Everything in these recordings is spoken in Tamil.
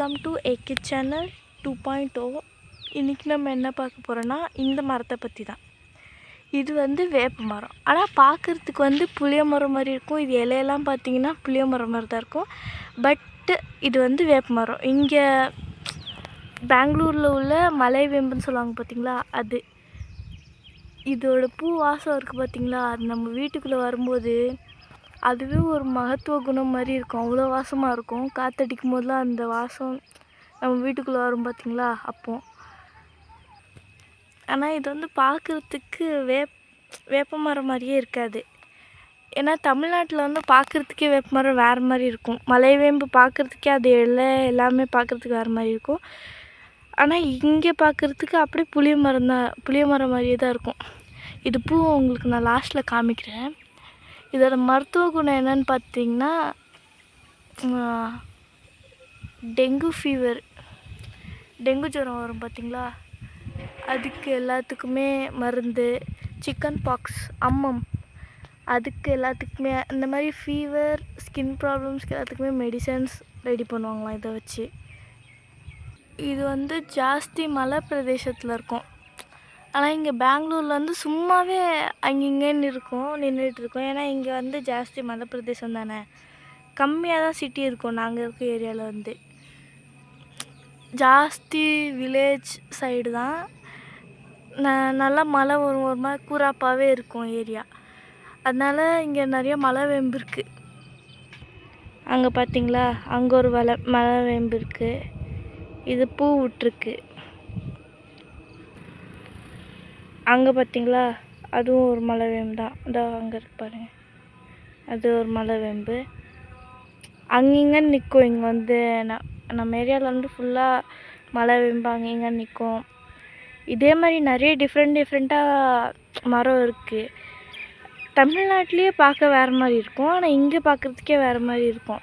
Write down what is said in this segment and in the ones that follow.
Welcome to AK channel two point O இன்றைக்கி நம்ம என்ன பார்க்க போகிறோன்னா இந்த மரத்தை பற்றி தான் இது வந்து வேப்ப மரம். ஆனால் பார்க்குறதுக்கு வந்து புளிய மரம் மாதிரி இருக்கும். இது இலையெல்லாம் பார்த்தீங்கன்னா புளிய மரம் மாதிரி தான் இருக்கும். பட்டு இது வந்து வேப்ப மரம். இங்கே பெங்களூரில் உள்ள மலை வேம்புன்னு சொல்லுவாங்க பார்த்தீங்களா? அது. இதோட பூ வாசம் இருக்குது பார்த்தீங்களா? அது நம்ம வீட்டுக்குள்ளே வரும்போது அதுவே ஒரு மகத்துவ குணம் மாதிரி இருக்கும். அவ்வளோ வாசமாக இருக்கும். காற்றடிக்கும் போதெல்லாம் அந்த வாசம் நம்ம வீட்டுக்குள்ளே வரும் பார்த்தீங்களா அப்போ. ஆனால் இது வந்து பார்க்குறதுக்கு வேப் வேப்ப மரம் மாதிரியே இருக்காது. ஏன்னா தமிழ்நாட்டில் வந்து பார்க்குறதுக்கே வேப்ப மரம் வேறு மாதிரி இருக்கும். மலைவேம்பு பார்க்குறதுக்கே அது இலை எல்லாமே பார்க்குறதுக்கு வேறு மாதிரி இருக்கும். ஆனால் இங்கே பார்க்குறதுக்கு அப்படியே புளிய மரம் தான் புளிய மரம் மாதிரியே தான் இருக்கும். இது பூ உங்களுக்கு நான் லாஸ்ட்டில் காமிக்கிறேன். இதோட மருத்துவ குணம் என்னன்னு பார்த்தீங்கன்னா டெங்கு ஃபீவர் டெங்கு ஜுரம் வரும் பார்த்தீங்களா? அதுக்கு எல்லாத்துக்குமே மருந்து சிக்கன் பாக்ஸ் அம்மம். அதுக்கு எல்லாத்துக்குமே இந்த மாதிரி ஃபீவர் ஸ்கின் ப்ராப்ளம்ஸ்க்கு எல்லாத்துக்குமே மெடிசன்ஸ் ரெடி பண்ணுவாங்களாம் இதை வச்சு. இது வந்து ஜாஸ்தி மலை பிரதேசத்தில் இருக்கும். ஆனால் இங்கே பெங்களூரில் வந்து சும்மாவே அங்கிங்கன்னு இருக்கும் நின்றுட்டு இருக்கும். ஏன்னா இங்கே வந்து ஜாஸ்தி மலை பிரதேசம் தானே. கம்மியாக தான் சிட்டி இருக்கும் நாங்கள் இருக்க ஏரியாவில் வந்து. ஜாஸ்தி வில்லேஜ் சைடு தான். ந நல்லா மழை வரும் ஒரு மாதிரி கூராப்பாகவே இருக்கும் ஏரியா அதனால் இங்கே நிறைய மலை வேம்பு இருக்குது அங்கே பார்த்தீங்களா அங்கே ஒரு வலை மலை வேம்பு இருக்குது இது பூ விட்ருக்கு அங்கே பார்த்தீங்களா? அதுவும் ஒரு மலை வேம்பு தான். இதோ அங்கே இருக்கு பாருங்க. அது ஒரு மலை வேம்பு. அங்கிங்க நிற்கும் இங்கே வந்து நான் நம்ம ஏரியாவில் வந்து ஃபுல்லாக மலை வேம்பு அங்கிங்க நிற்கும் இதே மாதிரி நிறைய டிஃப்ரெண்ட் டிஃப்ரெண்ட்டாக மரம் இருக்குது தமிழ்நாட்டிலேயே பார்க்க வேறு மாதிரி இருக்கும். ஆனால் இங்கே பார்க்குறதுக்கே வேறு மாதிரி இருக்கும்.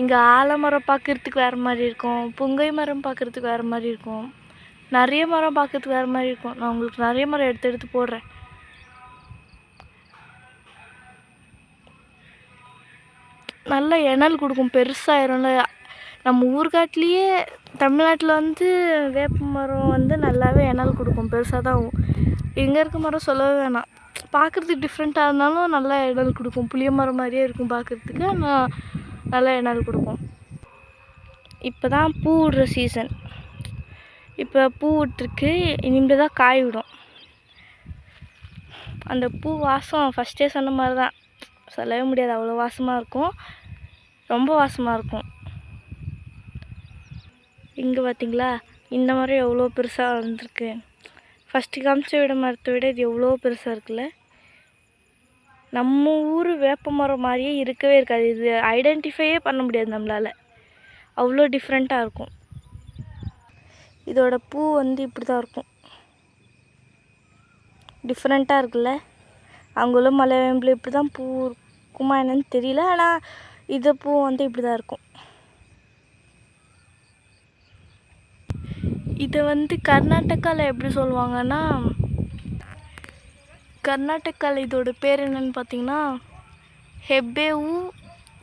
இங்கே ஆலமரம் பார்க்குறதுக்கு வேறு மாதிரி இருக்கும். புங்கை மரம் பார்க்குறதுக்கு வேறு மாதிரி இருக்கும். நிறைய மரம் பார்க்கறதுக்கு வேறு மாதிரி இருக்கும். நான் உங்களுக்கு நிறைய மரம் எடுத்து எடுத்து போடுறேன். நல்ல இணல் கொடுக்கும். பெருசாகிரும்ல நம்ம ஊர்காட்டிலேயே தமிழ்நாட்டில் வந்து வேப்ப மரம் வந்து நல்லாவே இணல் கொடுக்கும். பெருசாக தான் ஆகும். இருக்க மரம் சொல்லவே வேணாம். பார்க்குறதுக்கு டிஃப்ரெண்ட்டாக இருந்தாலும் நல்லா இணல் கொடுக்கும். புளிய மரம் மாதிரியே இருக்கும் பார்க்குறதுக்கு. ஆனால் நல்லா இணல் கொடுக்கும். இப்போ தான் பூ விடுற சீசன் இப்போ பூ விட்டுருக்கு. இனிமேல் தான் காய் விடும் அந்த பூ வாசம் ஃபஸ்ட்டே சொன்ன மாதிரி தான் சொல்லவே முடியாது. அவ்வளோ வாசமாக இருக்கும். ரொம்ப வாசமாக இருக்கும். இங்கே பார்த்தீங்களா இந்த மரம் எவ்வளோ பெருசாக வந்திருக்கு. ஃபஸ்ட்டு காமிச்ச விட மரத்தை விட இது எவ்வளோ பெருசாக இருக்குல்ல? நம்ம ஊர் வேப்ப மரம் மாதிரியே இருக்கவே இருக்காது. இது ஐடென்டிஃபையே பண்ண முடியாது நம்மளால். அவ்வளோ டிஃப்ரெண்ட்டாக இருக்கும். இதோட பூ வந்து இப்படி தான் இருக்கும். டிஃப்ரெண்ட்டாக இருக்குல்ல? அங்கே உள்ள மலை வேம்பில் இப்படி தான் பூ இருக்குமா என்னன்னு தெரியல. ஆனால் இது பூ வந்து இப்படி தான் இருக்கும். இதை வந்து கர்நாடகாவில் எப்படி சொல்லுவாங்கன்னா கர்நாடகாவில் இதோட பேர் என்னன்னு பார்த்தீங்கன்னா ஹெப்பேவு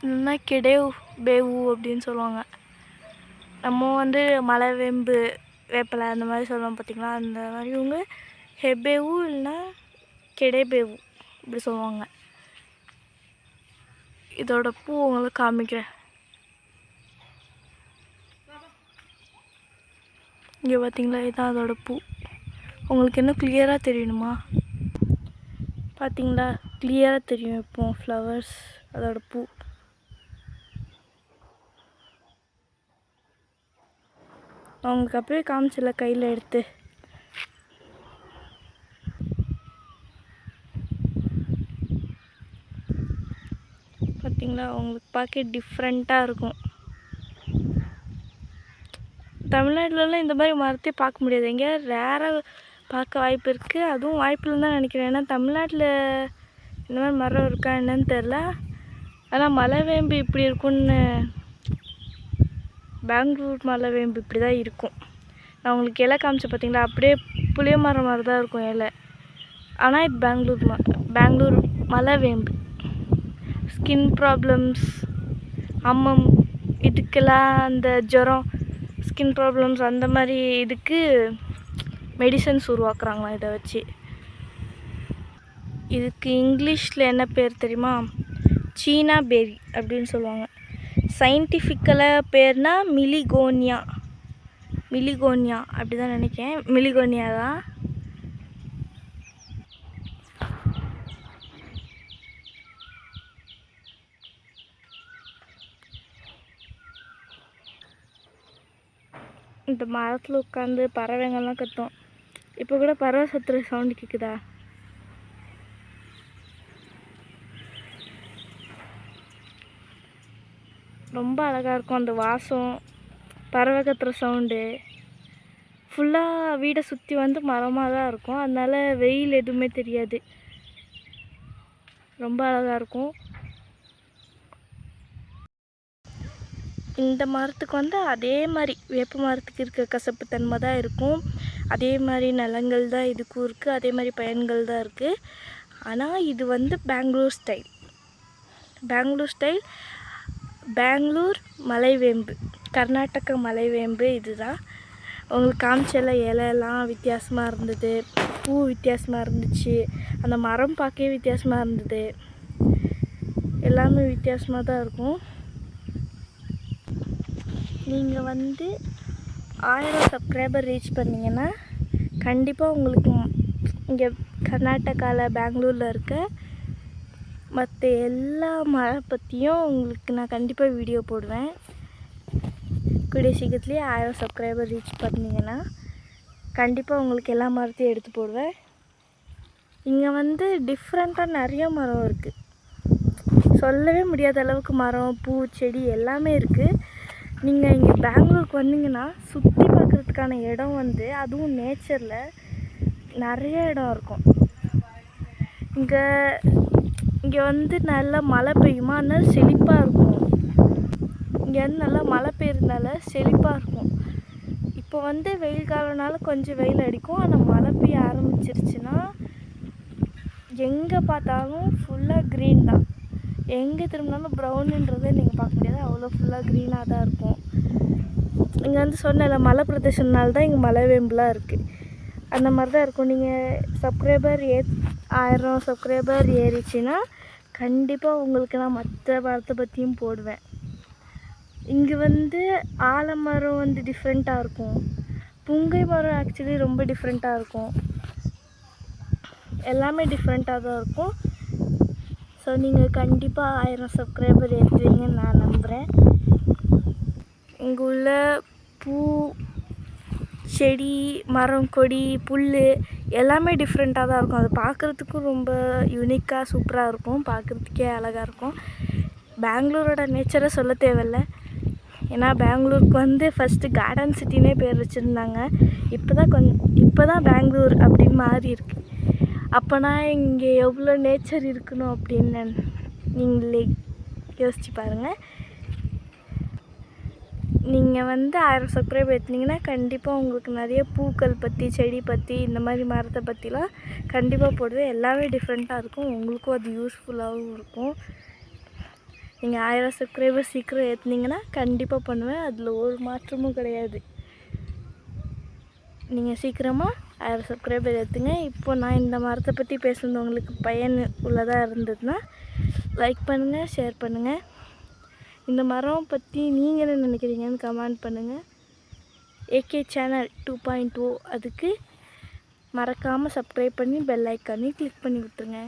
இல்லைன்னா கெடேவ் பேவு அப்படின்னு சொல்லுவாங்க. நம்ம வந்து மலை வேம்பு வேப்பலை அந்த மாதிரி சொல்லுவோம் பார்த்தீங்களா? அந்த மாதிரி இவங்க ஹெபேவு இல்லைன்னா கெடேபேவு இப்படி சொல்லுவாங்க. இதோட பூ உங்களை காமிக்கிறேன். இங்கே பார்த்தீங்களா? இதுதான் அதோட பூ. உங்களுக்கு இன்னும் கிளியராக தெரியணுமா? பார்த்தீங்களா? கிளியராக தெரியும் இப்போ ஃப்ளவர்ஸ் அதோட பூ. அவங்களுக்கு அப்படியே காமிச்சில கையில் எடுத்து. பார்த்தீங்களா? அவங்களுக்கு பார்க்க டிஃப்ரெண்ட்டாக இருக்கும். தமிழ்நாட்டிலலாம் இந்த மாதிரி மரத்தையே பார்க்க முடியாது. எங்கேயாவது ரேராக பார்க்க வாய்ப்பு இருக்குது அதுவும் வாய்ப்பு இல்லைன்னு தான் நினைக்கிறேன். ஏன்னா தமிழ்நாட்டில் இந்த மாதிரி மரம் இருக்கா என்னன்னு தெரில ஆனால் மலை வேம்பு இப்படி இருக்கும்னு பெங்களூர் மலை வேம்பு இப்படி தான் இருக்கும். நான் உங்களுக்கு இலை காமிச்சேன் பார்த்தீங்களா? அப்படியே புளிய மரம் மாதிரி தான் இருக்கும் இலை. ஆனால் இது பெங்களூர் ம பெங்களூர் மலை வேம்பு. ஸ்கின் ப்ராப்ளம்ஸ் அம்மம் இதுக்கெல்லாம் அந்த ஜுரம் ஸ்கின் ப்ராப்ளம்ஸ் அந்த மாதிரி இதுக்கு மெடிசன்ஸ் உருவாக்குறாங்களாம் இதை வச்சு. இதுக்கு இங்கிலீஷில் என்ன பேர் தெரியுமா? சீனா பேரி அப்படின்னு சொல்லுவாங்க. சயின்டிஃபிக்கலாக பேர்னால் மிலிகோனியா. மிலிகோனியா அப்படி தான் நினைக்கிறேன். மிலிகோனியா தான். இந்த மரத்தில் உட்காந்து பறவைங்கள்லாம் கத்தும். இப்போ கூட பறவை சத்துற சவுண்டு கேட்குதா ரொம்ப அழகாக இருக்கும் அந்த வாசம் பறவை கத்துற சவுண்டு ஃபுல்லாக வீடை சுற்றி வந்து மரமாக தான் இருக்கும். அதனால வெயில் எதுவுமே தெரியாது. ரொம்ப அழகாக இருக்கும். இந்த மரத்துக்கு வந்து அதே மாதிரி வேப்ப மரத்துக்கு இருக்க கசப்புத்தன்மை தான் இருக்கும். அதே மாதிரி நலங்கள் தான் இதுக்கும் இருக்குது அதே மாதிரி பயன்கள் தான் இருக்குது ஆனால் இது வந்து பெங்களூர் ஸ்டைல் பெங்களூர் ஸ்டைல் பெங்களூர் மலைவேம்பு. கர்நாடக மலைவேம்பு இதுதான். உங்களுக்கு காமிச்சல இலையெல்லாம் வித்தியாசமாக இருந்தது. பூ வித்தியாசமாக இருந்துச்சு. அந்த மரம் பார்க்கவே வித்தியாசமாக இருந்தது. எல்லாமே வித்தியாசமாக தான் இருக்கும். நீங்கள் வந்து ஆயிரம் சப்ஸ்கிரைபர் ரீச் பண்ணிங்கன்னா கண்டிப்பாக உங்களுக்கு இங்கே கர்நாடகாவில் பெங்களூரில் இருக்க மற்ற எல்லா மழை பற்றியும் உங்களுக்கு நான் கண்டிப்பாக வீடியோ போடுவேன். கூடிய சீக்கிரத்துலேயே ஆயிரம் சப்ஸ்கிரைபர் ரீச் பண்ணிங்கன்னா கண்டிப்பாக உங்களுக்கு எல்லா மரத்தையும் எடுத்து போடுவேன். இங்கே வந்து டிஃப்ரெண்ட்டாக நிறைய மரம் இருக்குது சொல்லவே முடியாத அளவுக்கு மரம் பூ செடி எல்லாமே இருக்குது நீங்கள் இங்கே பெங்களூருக்கு வந்தீங்கன்னா சுற்றி பார்க்குறதுக்கான இடம் வந்து அதுவும் நேச்சரில் நிறைய இடம் இருக்கும். இங்கே இங்கே வந்து நல்லா மழை பெய்யுமா? அதனால் செழிப்பாக இருக்கும். இங்கே வந்து நல்லா மழை பெய்யறதுனால செழிப்பாக இருக்கும். இப்போ வந்து வெயில் காலம்னால கொஞ்சம் வெயில் அடிக்கும். ஆனால் மழை பெய்ய ஆரம்பிச்சிருச்சுன்னா எங்கே பார்த்தாலும் ஃபுல்லாக க்ரீன் தான். எங்கே திரும்பினாலும் ப்ரௌனுன்றதை நீங்கள் பார்க்க முடியாது. அவ்வளோ ஃபுல்லாக க்ரீனாக தான் இருக்கும். இங்கே வந்து சொன்னல மலை பிரதேசம்னால தான் இங்கே மலை வேம்புலாம் இருக்குது அந்த மாதிரி தான் இருக்கும். நீங்கள் சப்ஸ்கிரைபர் ஏ ஆயிரம் சப்ஸ்கிரைபர் ஏறிச்சுன்னா கண்டிப்பாக உங்களுக்கு நான் மற்ற மரத்தை பற்றியும் போடுவேன். இங்கே வந்து ஆலமரம் வந்து டிஃப்ரெண்ட்டாக இருக்கும். புங்கை மரம் ஆக்சுவலி ரொம்ப டிஃப்ரெண்ட்டாக இருக்கும். எல்லாமே டிஃப்ரெண்ட்டாக தான் இருக்கும். ஸோ நீங்கள் கண்டிப்பாக ஆயிரம் சப்ஸ்கிரைபர் ஏற்றுவீங்கன்னு நான் நம்புகிறேன் இங்கே உள்ள பூ செடி மரம் கொடி புல் எல்லாமே டிஃப்ரெண்ட்டாக தான் இருக்கும். அது பார்க்குறதுக்கும் ரொம்ப யூனிக்காக சூப்பராக இருக்கும். பார்க்குறதுக்கே அழகாக இருக்கும். பெங்களூரோட நேச்சரை சொல்ல தேவையில்ல. ஏன்னா பெங்களூருக்கு வந்து ஃபஸ்ட்டு கார்டன் சிட்டினே பேர் வச்சுருந்தாங்க. இப்போ தான் கொஞ்சம் இப்போ தான் பெங்களூர் அப்படின்னு மாறி இருக்கு. அப்போனா இங்கே எவ்வளோ நேச்சர் இருக்கணும் அப்படின்னு நீங்களே யோசிச்சு பாருங்கள் நீங்கள் வந்து ஆயிரம் சப்ஸ்கிரைப் ஏற்றுனீங்கன்னா கண்டிப்பாக உங்களுக்கு நிறைய பூக்கள் பற்றி செடி பற்றி இந்த மாதிரி மரத்தை பற்றிலாம் கண்டிப்பாக போடுவேன் எல்லாமே டிஃப்ரெண்ட்டாக இருக்கும். உங்களுக்கும் அது யூஸ்ஃபுல்லாகவும் இருக்கும். நீங்கள் ஆயிரம் சப்ஸ்கிரைபர் சீக்கிரம் ஏற்றுனீங்கன்னா கண்டிப்பாக பண்ணுவேன். அதில் ஒரு மாற்றமும் கிடையாது. நீங்கள் சீக்கிரமாக ஆயிரம் சப்ஸ்கிரைபர் ஏற்றுங்க இப்போ நான் இந்த மரத்தை பற்றி பேசுனது உங்களுக்கு பயன் உள்ளதாக இருந்ததுன்னா லைக் பண்ணுங்கள் ஷேர் பண்ணுங்கள் இந்த மரம் பற்றி நீங்கள் என்ன நினைக்கிறீங்கன்னு கமெண்ட் பண்ணுங்கள் AK channel two point O அதுக்கு மறக்காமல் சப்ஸ்கிரைப் பண்ணி பெல் ஐக்கானையும் கிளிக் பண்ணி விட்டுருங்க.